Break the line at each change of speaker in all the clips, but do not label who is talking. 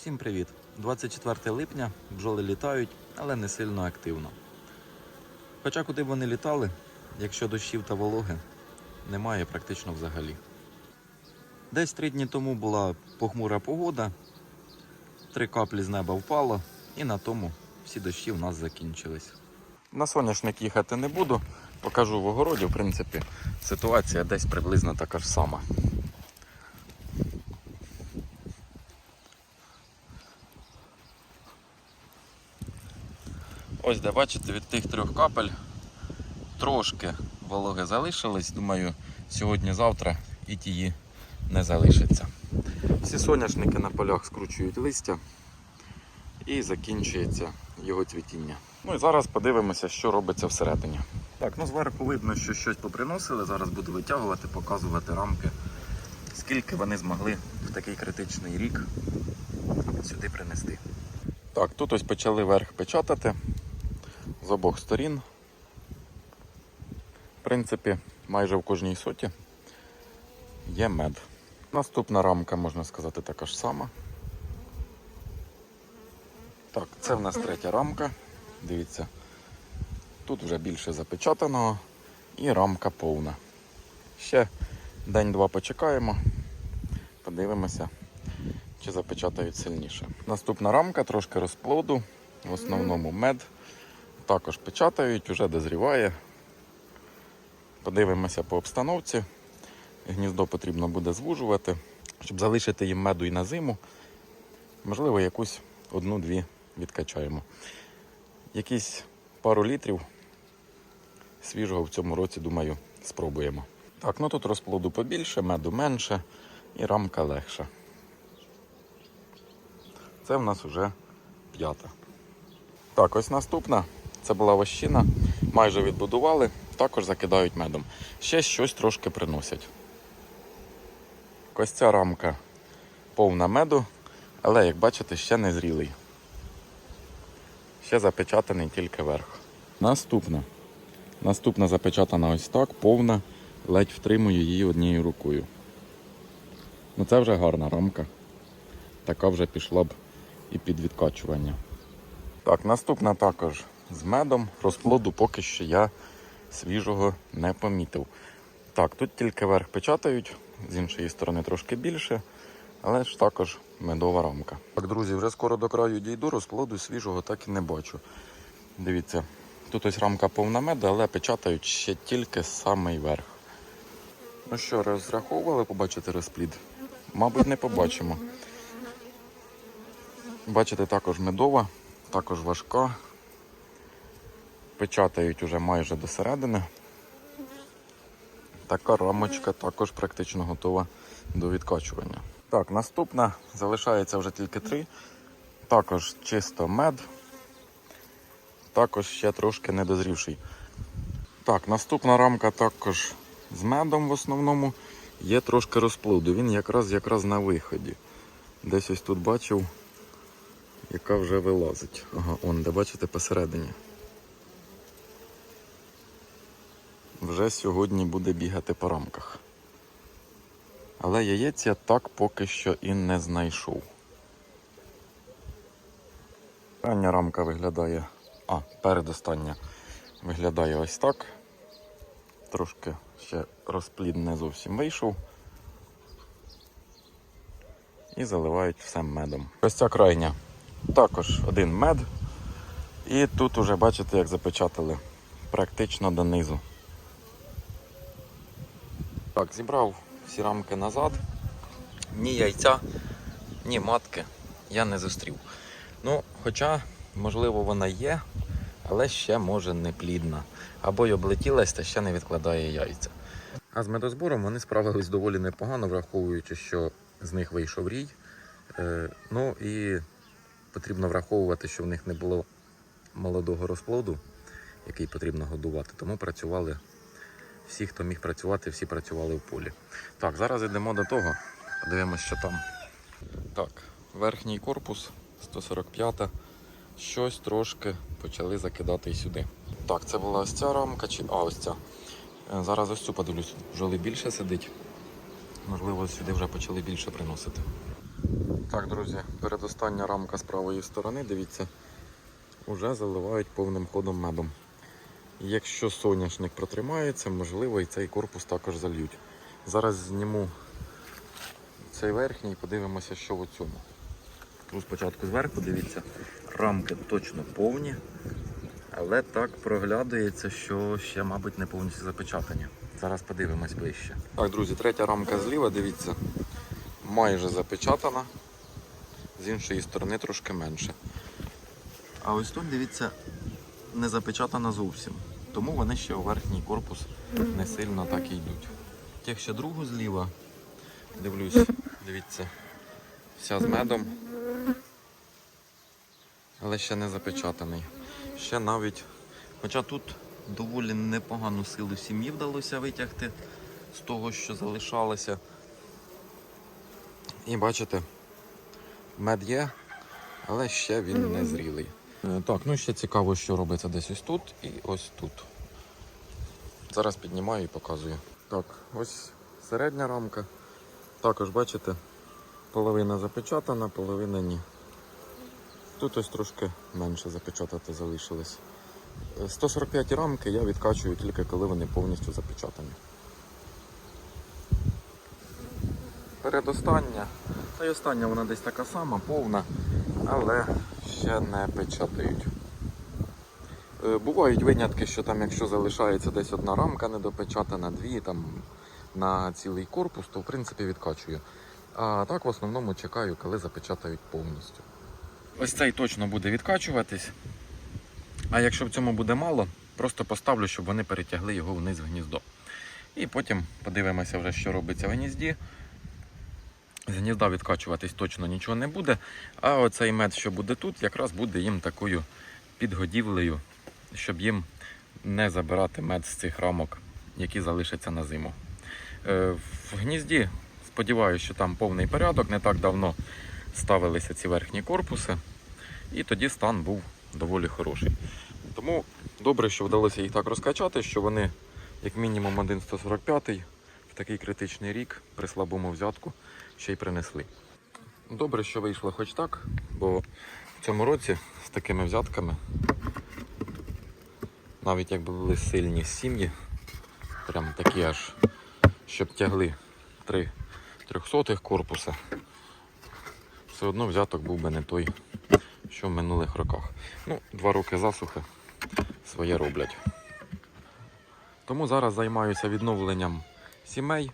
Всім привіт! 24 липня бджоли літають, але не сильно активно. Хоча куди б вони літали, якщо дощів та вологи немає практично взагалі. Десь три дні тому була похмура погода, три каплі з неба впало, і на тому всі дощі в нас закінчились. На соняшник їхати не буду, покажу в огороді, в принципі, ситуація десь приблизно така ж сама. Ось де бачите, від тих трьох капель трошки вологи залишились. Думаю, сьогодні-завтра і тії не залишиться. Всі соняшники на полях скручують листя і закінчується його цвітіння. Ну і зараз подивимося, що робиться всередині. Так, ну зверху видно, що щось поприносили. Зараз буду витягувати, показувати рамки, скільки вони змогли в такий критичний рік сюди принести. Так, тут ось почали верх печатати з обох сторін. В принципі, майже в кожній соті є мед. Наступна рамка, можна сказати, така ж сама. Так, це в нас третя рамка. Дивіться, тут вже більше запечатаного і рамка повна. Ще день-два почекаємо, подивимося, чи запечатають сильніше. Наступна рамка, трошки розплоду, в основному мед. Також печатають, вже дозріває. Подивимося по обстановці. Гніздо потрібно буде звужувати, щоб залишити їм меду і на зиму. Можливо, якусь одну-дві відкачаємо. Якісь пару літрів свіжого в цьому році, думаю, спробуємо. Так, ну тут розплоду побільше, меду менше і рамка легша. Це в нас вже п'ята. Так, ось наступна. Це була вощина. Майже відбудували, також закидають медом. Ще щось трошки приносять. Ось ця рамка повна меду, але, як бачите, ще не зрілий. Ще запечатаний тільки верх. Наступна. Наступна запечатана ось так, повна, ледь втримую її однією рукою. Ну це вже гарна рамка. Така вже пішла б і під відкачування. Так, наступна також з медом. Розплоду поки що я свіжого не помітив. Так, тут тільки верх печатають, з іншої сторони трошки більше, але ж також медова рамка. Так, друзі, вже скоро до краю дійду, розплоду свіжого так і не бачу. Дивіться, тут ось рамка повна меду, але печатають ще тільки самий верх. Ну що, розраховували побачити розплід? Мабуть, не побачимо. Бачите, також медова, також важка. Печатають уже майже до середини. Така рамочка також практично готова до відкачування. Так, наступна залишається вже тільки три. Також чисто мед. Також ще трошки недозрівший. Так, наступна рамка також з медом в основному. Є трошки розплоду. Він якраз якраз на виході. Десь ось тут бачив, яка вже вилазить. Ага, он, де бачите, посередині. Вже сьогодні буде бігати по рамках. Але яєць я так поки що і не знайшов. Рання рамка виглядає. А, передостання виглядає ось так. Трошки ще розплід не зовсім вийшов. І заливають все медом. Ось ця крайня. Також один мед. І тут уже бачите, як запечатали практично донизу. Так, зібрав всі рамки назад. Ні яйця, ні матки я не зустрів. Ну, хоча, можливо, вона є, але ще може не плідна. Або й облетілась та ще не відкладає яйця. А з медозбором вони справились доволі непогано, враховуючи, що з них вийшов рій. Е, ну і потрібно враховувати, що в них не було молодого розплоду, який потрібно годувати, тому працювали всі, хто міг працювати, всі працювали в полі. Так, зараз йдемо до того, подивимось, що там. Так, верхній корпус 145 щось трошки почали закидати і сюди. Так, це була ось ця рамка, чи. А, ось ця. Е, Зараз ось цю подивлюсь, бджоли більше сидить. Можливо, сюди вже почали більше приносити. Так, друзі, передостання рамка з правої сторони, дивіться, вже заливають повним ходом медом. Якщо соняшник протримається, можливо і цей корпус також зальють. Зараз зніму цей верхній і подивимося, що в цьому. Ну, спочатку зверху, дивіться, рамки точно повні, але так проглядується, що ще, мабуть, не повністю запечатані. Зараз подивимось ближче. Так, друзі, третя рамка зліва, дивіться, майже запечатана, з іншої сторони трошки менше. А ось тут, дивіться, не запечатана зовсім. Тому вони ще у верхній корпус не сильно так і йдуть. Якщо другу зліва, дивлюсь, дивіться, вся з медом, але ще не запечатаний. Ще навіть, хоча тут доволі непогану силу сім'ї вдалося витягти з того, що залишалося. І бачите, мед є, але ще він не зрілий. Е, Так, ну ще цікаво, що робиться десь ось тут і ось тут. Зараз піднімаю і показую. Так, ось середня рамка. Також бачите, половина запечатана, половина ні. Тут ось трошки менше запечатати залишилось. Е, 145 рамки я відкачую тільки коли вони повністю запечатані. Передостання. Та й остання вона десь така сама, повна, але ще не печатають. Е, Бувають винятки, що там, якщо залишається десь одна рамка недопечатана, дві там на цілий корпус, то в принципі відкачую. А так в основному чекаю, коли запечатають повністю. Ось цей точно буде відкачуватись. А якщо в цьому буде мало, просто поставлю, щоб вони перетягли його вниз в гніздо. І потім подивимося вже, що робиться в гнізді. З гнізда відкачуватись точно нічого не буде. А оцей мед, що буде тут, якраз буде їм такою підгодівлею, щоб їм не забирати мед з цих рамок, які залишаться на зиму. Е, В гнізді сподіваюся, що там повний порядок. Не так давно ставилися ці верхні корпуси, і тоді стан був доволі хороший. Тому добре, що вдалося їх так розкачати, що вони, як мінімум, 1,145 в такий критичний рік при слабому взятку ще й принесли. Добре, що вийшло хоч так, бо в цьому році з такими взятками, навіть якби були сильні сім'ї, прям такі аж, щоб тягли три трьохсотих корпуса, все одно взяток був би не той, що в минулих роках. Ну, два роки засухи своє роблять. Тому зараз займаюся відновленням сімей,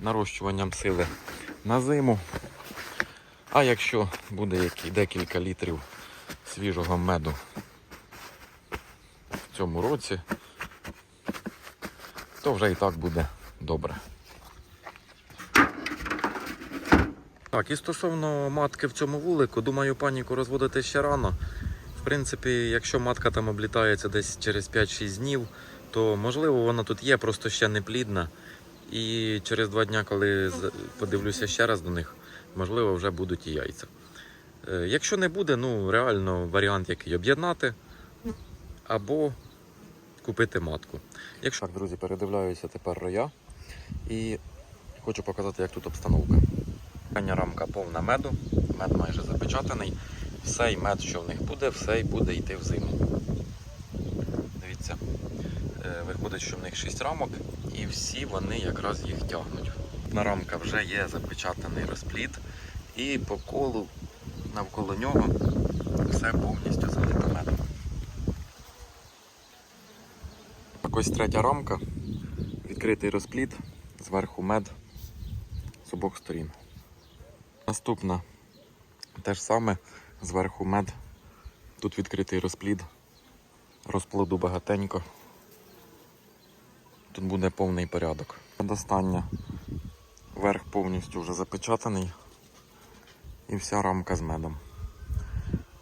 нарощуванням сили на зиму. А якщо буде декілька літрів свіжого меду в цьому році, то вже і так буде добре. Так, і стосовно матки в цьому вулику, думаю, паніку розводити ще рано. В принципі, якщо матка там облітається десь через 5-6 днів, то можливо вона тут є, просто ще не плідна. І через два дні, коли подивлюся ще раз до них, можливо, вже будуть і яйця. Е, Якщо не буде, ну реально варіант який об'єднати або купити матку. Якщо так, друзі, передивляюся тепер роя і хочу показати, як тут обстановка. Крайня рамка повна меду, мед майже запечатаний. Все мед, що в них буде, все й буде йти в зиму. Дивіться, е, виходить, що в них 6 рамок, і всі вони якраз їх тягнуть. На рамка вже є запечатаний розпліт, і по колу навколо нього все повністю залито медом. Ось третя рамка, відкритий розпліт, зверху мед з обох сторін. Наступна те ж саме, зверху мед, тут відкритий розплід, розплоду багатенько. Тут буде повний порядок. Достання верх повністю вже запечатаний і вся рамка з медом.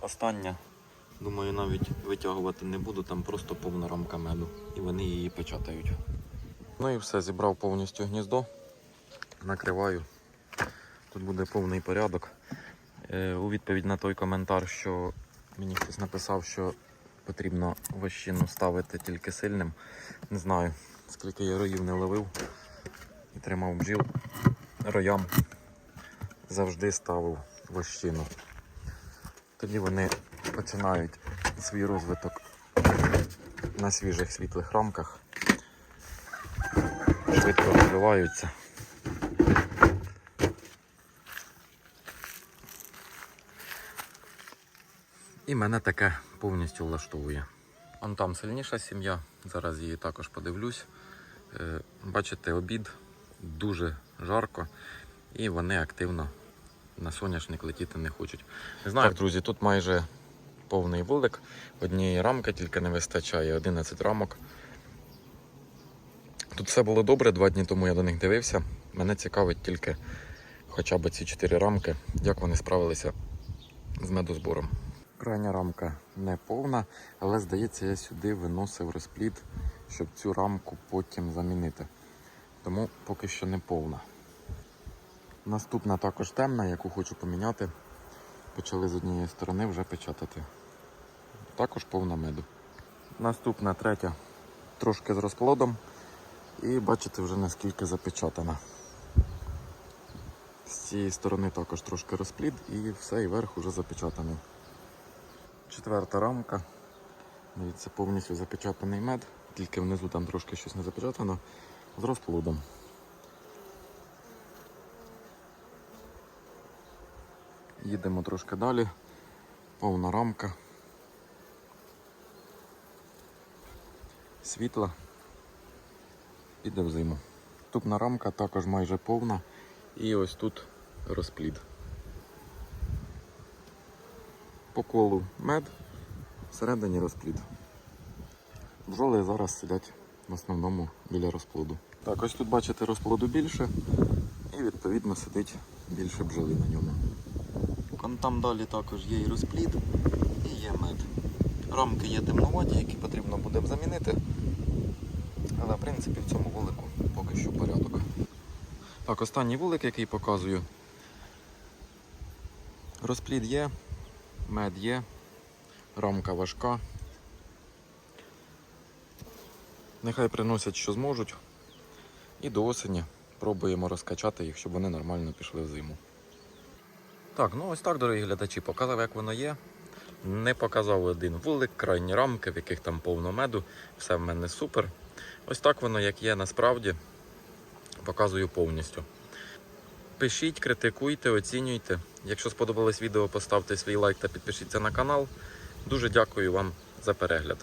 Остання, думаю, навіть витягувати не буду, там просто повна рамка меду і вони її печатають. Ну і все, зібрав повністю гніздо, накриваю. Тут буде повний порядок. Е, у відповідь на той коментар, що мені хтось написав, що потрібно вощину ставити тільки сильним. Не знаю, скільки я роїв не ловив і тримав бджіл роям. завжди ставив вощину. Тоді вони починають свій розвиток на свіжих світлих рамках, швидко розвиваються. І мене таке повністю влаштовує. Он там сильніша сім'я, зараз її також подивлюсь. Е, Бачите, обід дуже жарко, і вони активно на соняшник летіти не хочуть. Не знаю, так, друзі, тут майже повний вулик. Однієї рамки тільки не вистачає 11 рамок. Тут все було добре, два дні тому я до них дивився. Мене цікавить тільки хоча б ці 4 рамки, як вони справилися з медозбором. Крайня рамка не повна, але здається, я сюди виносив розплід, щоб цю рамку потім замінити. Тому поки що не повна. Наступна також темна, яку хочу поміняти. Почали з однієї сторони вже печатати. Також повна меду. Наступна третя трошки з розплодом. І бачите вже наскільки запечатана. З цієї сторони також трошки розплід і все, і верх уже запечатаний. Четверта рамка. Дивіться, повністю запечатаний мед, тільки внизу там трошки щось не запечатано з розплодом. Їдемо трошки далі. Повна рамка. Світла. Піде в зиму. Наступна рамка також майже повна. І ось тут розплід. По колу мед, всередині розплід. Бджоли зараз сидять в основному біля розплоду. Так, ось тут бачите розплоду більше і відповідно сидить більше бджоли на ньому. Там далі також є і розплід, і є мед. Рамки є темноваті, які потрібно буде замінити. Але в принципі в цьому вулику поки що порядок. Так, останній вулик, який показую. Розплід є, мед є, рамка важка. Нехай приносять, що зможуть. І до осені пробуємо розкачати їх, щоб вони нормально пішли в зиму. Так, ну ось так, дорогі глядачі, показав, як воно є. Не показав один вулик, крайні рамки, в яких там повно меду. Все в мене супер. Ось так воно, як є насправді, показую повністю. Пишіть, критикуйте, оцінюйте. Якщо сподобалось відео, поставте свій лайк та підпишіться на канал. Дуже дякую вам за перегляд.